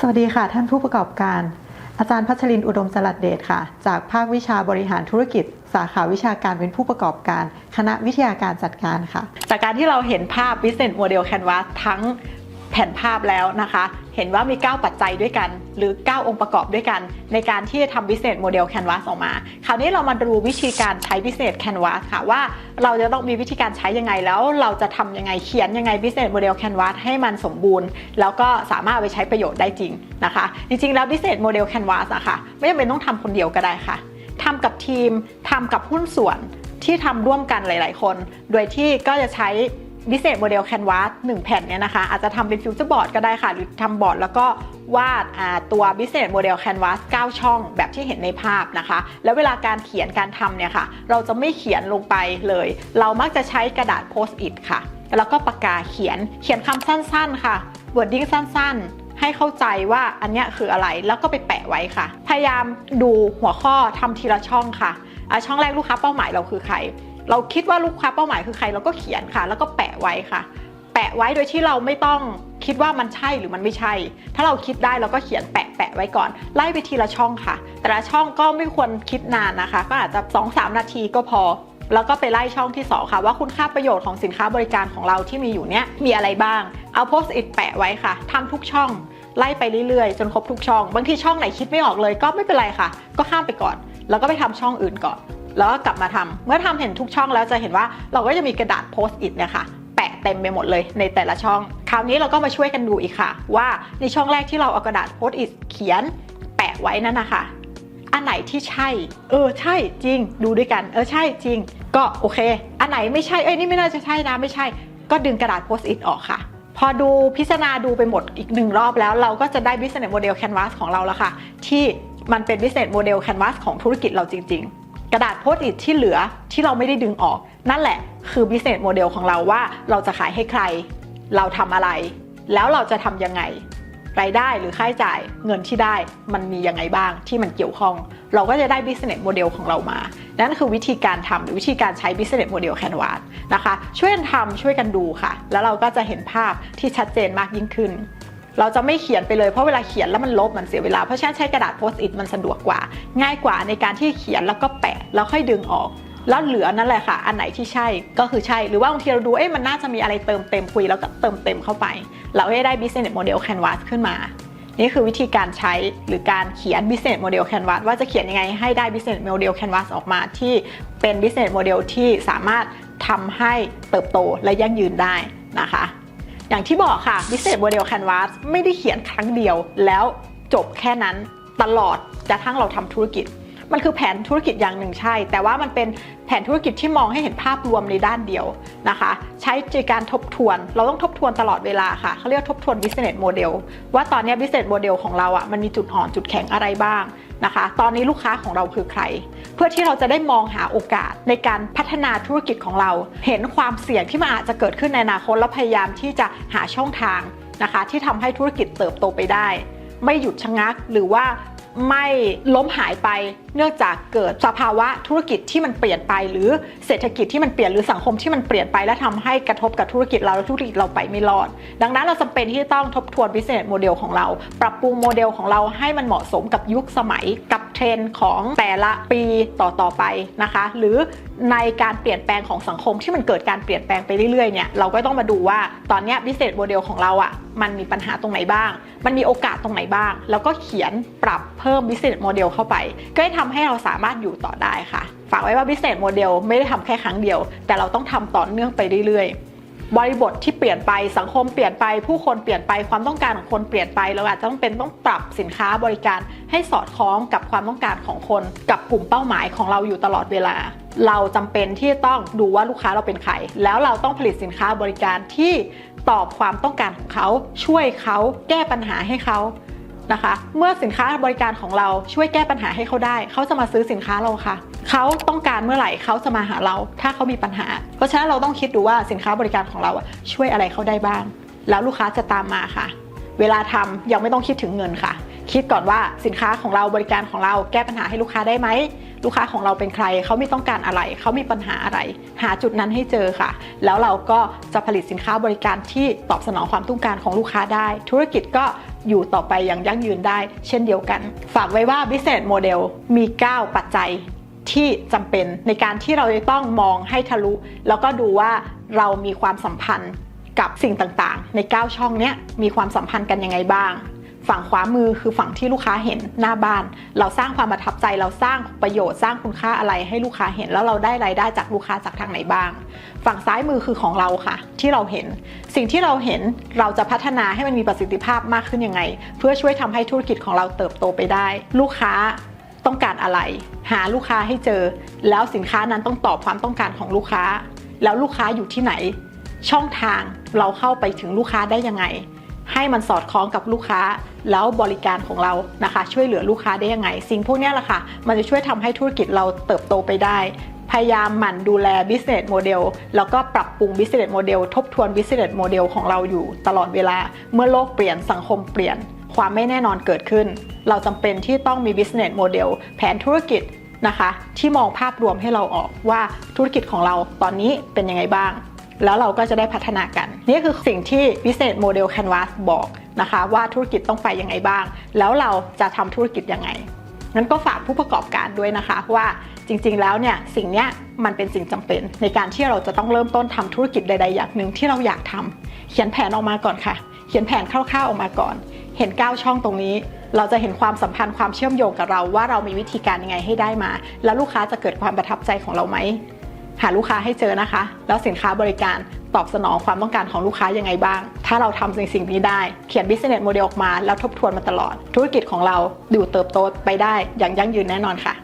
สวัสดีค่ะ ท่านผู้ประกอบการ อาจารย์พัชรินอุดมสลัดเดชค่ะ จากภาควิชาบริหารธุรกิจ สาขาวิชาการเป็นผู้ประกอบการ คณะวิทยาการจัดการค่ะ จากการที่เราเห็นภาพ Business Model Canvas ทั้ง แผ่นภาพแล้วนะคะ เห็นว่ามี 9 ปัจจัยด้วยกัน หรือ 9 องค์ประกอบด้วยกัน ในการที่จะทำ Business Model Canvas ออกมา คราวนี้เรามาดูวิธีการใช้ Business Canvas ค่ะว่าเราจะต้องมีวิธีการใช้ยังไงแล้ว เราจะทำยังไงเขียนยังไง Business Model Canvas ให้มันสมบูรณ์ แล้วก็สามารถไปใช้ประโยชน์ได้จริงนะคะ จริงๆแล้ว Business Model Canvas อะค่ะไม่จำเป็นต้องทำคนเดียวก็ได้ค่ะทำกับทีมทำกับหุ้นส่วนที่ทำร่วมกันหลาย ๆ คน โดยที่ก็จะใช้ Business Model Canvas 1แผ่นเนี่ยนะคะ อาจจะทำเป็นฟิวเจอร์บอร์ดก็ได้ค่ะ หรือทำบอร์ดแล้วก็วาดตัว Business Model Canvas 9ช่องแบบที่เห็นในภาพนะคะ แล้วเวลาการเขียนการทำเนี่ยค่ะ เราจะไม่เขียนลงไปเลย เรามักจะใช้กระดาษ Post-it ค่ะ แล้วก็ปากกาเขียนเขียนคำสั้นๆ ค่ะ wording สั้นๆให้เข้าใจว่าอันนี้คืออะไรแล้วก็ไปแปะไว้ค่ะ พยายามดูหัวข้อทำทีละช่องค่ะอะ ช่องแรกลูกค้าเป้าหมายเราคือใคร เราคิดว่าลูกค้าเป้าหมายคือใครเราก็เขียนค่ะ แล้วก็แปะไว้ค่ะ แปะไว้โดยที่เราไม่ต้องคิดว่ามันใช่หรือมันไม่ใช่ ถ้าเราคิดได้เราก็เขียนแปะแปะไว้ก่อน ไล่ไปทีละช่องค่ะ แต่ละช่องก็ไม่ควรคิดนานนะคะ ก็อาจจะ 2-3 นาทีก็พอ แล้วก็ไปไล่ช่องที่ 2 ค่ะ ว่าคุณค่าประโยชน์ของสินค้าบริการของเราที่มีอยู่เนี้ยมีอะไรบ้าง เอาโพสต์อิทแปะไว้ค่ะทำทุกช่อง ไล่ไปเรื่อยๆ จนครบทุกช่อง บางทีช่องไหนคิดไม่ออกเลยก็ไม่เป็นไรค่ะ ก็ข้ามไปก่อน แล้วก็ไปทำช่องอื่นก่อน แล้วก็กลับมาทำเมื่อทำเห็นทุกช่องแล้วจะเห็นว่าเราก็จะมีกระดาษโพสต์อิทเนี่ยค่ะแปะเต็มไปหมดเลยในแต่ละช่อง คราวนี้เราก็มาช่วยกันดูอีกค่ะ ว่าในช่องแรกที่เราเอากระดาษโพสต์อิทเขียนแปะไว้นั่นนะคะอันไหนที่ใช่ เออใช่จริง ดูด้วยกัน เออใช่จริง ก็โอเค อันไหนไม่ใช่เอ้ยนี่ไม่น่าจะใช่นะไม่ใช่ ก็ดึงกระดาษโพสต์อิทออกค่ะ พอดูพิจารณาดูไปหมดอีกหนึ่งรอบแล้ว เราก็จะได้ business model canvas ของเราแล้วค่ะ ที่มันเป็น business model canvas ของธุรกิจเราจริง ๆ กระดาษโพสต์อิทที่เหลือที่เราไม่ได้ดึงออก นั่นแหละคือ business model ของเราว่าเราจะขายให้ใคร เราทำอะไร แล้วเราจะทำยังไง รายได้หรือค่าใช้จ่ายเงินที่ได้มันมียังไงบ้างที่มันเกี่ยวข้อง เราก็จะได้ business model ของเรามา นั่นคือวิธีการทำหรือวิธีการใช้ business model canvas นะคะ ช่วยกันทำช่วยกันดูค่ะ แล้วเราก็จะเห็นภาพที่ชัดเจนมากยิ่งขึ้น เราจะไม่เขียนไปเลยเพราะเวลาเขียนแล้วมันลบมันเสียเวลา เพราะฉะนั้นใช้กระดาษโพสต์อิทมันสะดวกกว่า ง่ายกว่าในการที่เขียนแล้วก็แปะแล้วค่อยดึงออก แล้วเหลือนั่นแหละค่ะ อันไหนที่ใช่ก็คือใช่หรือว่าบางทีเราดูเอ๊ะมันน่าจะมีอะไรเติมเต็มคุยแล้วก็เติมเต็มเข้าไป เราให้ได้ business model canvas ขึ้นมา นี่คือวิธีการใช้หรือการเขียน business model canvas ว่าจะเขียนยังไงให้ได้ business model canvas ออกมาที่เป็น business model ที่สามารถทำให้เติบโตและยั่งยืนได้นะคะ อย่างที่บอกค่ะ business model canvas ไม่ได้เขียนครั้งเดียว แล้วจบแค่นั้นตลอดกระทั่งเราทำธุรกิจ มันคือแผนธุรกิจอย่างหนึ่งใช่ แต่ว่ามันเป็นแผนธุรกิจที่มองให้เห็นภาพรวมในด้านเดียวนะคะ ใช้ในการทบทวน เราต้องทบทวนตลอดเวลาค่ะเขาเรียกทบทวน business model ว่าตอนนี้ business model ของเราอะ่ะมันมีจุดอ่อนจุดแข็งอะไรบ้าง นะคะ ตอนนี้ลูกค้าของเราคือใคร เพื่อที่เราจะได้มองหาโอกาสในการพัฒนาธุรกิจของเรา เห็นความเสี่ยงที่มันอาจจะเกิดขึ้นในอนาคตแล้วพยายามที่จะหาช่องทางนะคะ ที่ทำให้ธุรกิจเติบโตไปได้ ไม่หยุดชะงักหรือว่าไม่ล้มหายไป เนื่องจากเกิดสภาวะธุรกิจที่มันเปลี่ยนไป หรือเศรษฐกิจที่มันเปลี่ยนหรือสังคมที่มันเปลี่ยนไป และทำให้กระทบกับธุรกิจเราและธุรกิจเราไปไม่รอด ดังนั้นเราจำเป็นที่จะต้องทบทวน business model ของเรา ปรับปรุงโมเดลของเราให้มันเหมาะสมกับยุคสมัยกับเทรนด์ของแต่ละปีต่อๆไปนะคะ หรือในการเปลี่ยนแปลงของสังคมที่มันเกิดการเปลี่ยนแปลงไปเรื่อยๆเนี่ยเราก็ต้องมาดูว่าตอนนี้ย business model ของเราอะ่ะมันมีปัญหาตรงไหนบ้าง มันมีโอกาสตรงไหนบ้าง แล้วก็เขียนปรับเพิ่ม business model เข้าไป ก็จะทำให้เราสามารถอยู่ต่อได้ค่ะ ฝากไว้ว่า business model ไม่ได้ทำแค่ครั้งเดียว แต่เราต้องทำต่อเนื่องไปเรื่อยๆ บริบทที่เปลี่ยนไปสังคมเปลี่ยนไปผู้คนเปลี่ยนไปความต้องการของคนเปลี่ยนไปเราอาจจะต้องเป็นต้องปรับสินค้าบริการให้สอดคล้องกับความต้องการของคน กับกลุ่มเป้าหมายของเราอยู่ตลอดเวลา เราจำเป็นที่จะต้องดูว่าลูกค้าเราเป็นใครแล้วเราต้องผลิตสินค้าบริการที่ตอบความต้องการของเขาช่วยเขาแก้ปัญหาให้เขา นะคะ เมื่อสินค้าบริการของเราช่วยแก้ปัญหาให้เขาได้ เขาจะมาซื้อสินค้าเราค่ะ เขาต้องการเมื่อไหร่เขาจะมาหาเรา ถ้าเขามีปัญหา เพราะฉะนั้นเราต้องคิดดูว่าสินค้าบริการของเราช่วยอะไรเขาได้บ้าง แล้วลูกค้าจะตามมาค่ะ เวลาทำยังไม่ต้องคิดถึงเงินค่ะ คิดก่อนว่าสินค้าของเราบริการของเราแก้ปัญหาให้ลูกค้าได้ไหมลูกค้าของเราเป็นใครเขามีต้องการอะไร เขามีปัญหาอะไร หาจุดนั้นให้เจอค่ะ แล้วเราก็จะผลิตสินค้าบริการที่ตอบสนองความต้องการของลูกค้าได้ ธุรกิจก็อยู่ต่อไปอย่างยั่งยืนได้ เช่นเดียวกัน ฝากไว้ว่า business model มี 9 ปัจจัยที่จำเป็นในการที่เราจะต้องมองให้ทะลุ แล้วก็ดูว่าเรามีความสัมพันธ์กับสิ่งต่างๆ ใน 9 ช่องนี้มีความสัมพันธ์กันยังไงบ้าง ฝั่งขวามือคือฝั่งที่ลูกค้าเห็นหน้าบ้าน เราสร้างความประทับใจเราสร้างประโยชน์สร้างคุณค่าอะไรให้ลูกค้าเห็น แล้วเราได้รายได้จากลูกค้าจากทางไหนบ้าง ฝั่งซ้ายมือคือของเราค่ะ ที่เราเห็น สิ่งที่เราเห็นเราจะพัฒนาให้มันมีประสิทธิภาพมากขึ้นยังไง เพื่อช่วยทำให้ธุรกิจของเราเติบโตไปได้ ลูกค้าต้องการอะไร หาลูกค้าให้เจอ แล้วสินค้านั้นต้องตอบความต้องการของลูกค้า แล้วลูกค้าอยู่ที่ไหน ช่องทางเราเข้าไปถึงลูกค้าได้ยังไง ให้มันสอดคล้องกับลูกค้า แล้วบริการของเรานะคะ ช่วยเหลือลูกค้าได้ยังไง สิ่งพวกนี้แหละค่ะ มันจะช่วยทำให้ธุรกิจเราเติบโตไปได้ พยายามหมั่นดูแล business model แล้วก็ปรับปรุง business model ทบทวน business model ของเราอยู่ตลอดเวลา เมื่อโลกเปลี่ยนสังคมเปลี่ยน ความไม่แน่นอนเกิดขึ้น เราจำเป็นที่ต้องมี business model แผนธุรกิจนะคะ ที่มองภาพรวมให้เราออกว่าธุรกิจของเราตอนนี้เป็นยังไงบ้าง แล้วเราก็จะได้พัฒนากัน นี่คือสิ่งที่ business model canvas บอกนะคะว่าธุรกิจต้องไปยังไงบ้าง แล้วเราจะทำธุรกิจยังไงงั้นก็ฝากผู้ประกอบการด้วยนะคะว่าจริงๆ แล้วเนี่ยสิ่งเนี้ยมันเป็นสิ่งจำเป็น ในการที่เราจะต้องเริ่มต้นทำธุรกิจใดๆอย่างหนึ่งที่เราอยากทำเขียนแผนออกมาก่อนค่ะ เขียนแผนคร่าวๆออกมาก่อน เห็น 9 ช่องตรงนี้ เราจะเห็นความสัมพันธ์ความเชื่อมโยงกับเราว่าเรามีวิธีการยังไงให้ได้มา แล้วลูกค้าจะเกิดความประทับใจของเราไหม หาลูกค้าให้เจอนะคะ แล้วสินค้าบริการตอบสนองความต้องการของลูกค้ายังไงบ้าง ถ้าเราทำสิ่งสิ่งนี้ได้ เขียน business model ออกมา แล้วทบทวนมาตลอด ธุรกิจของเราดูเติบโตไปได้อย่างยั่งยืนแน่นอนค่ะ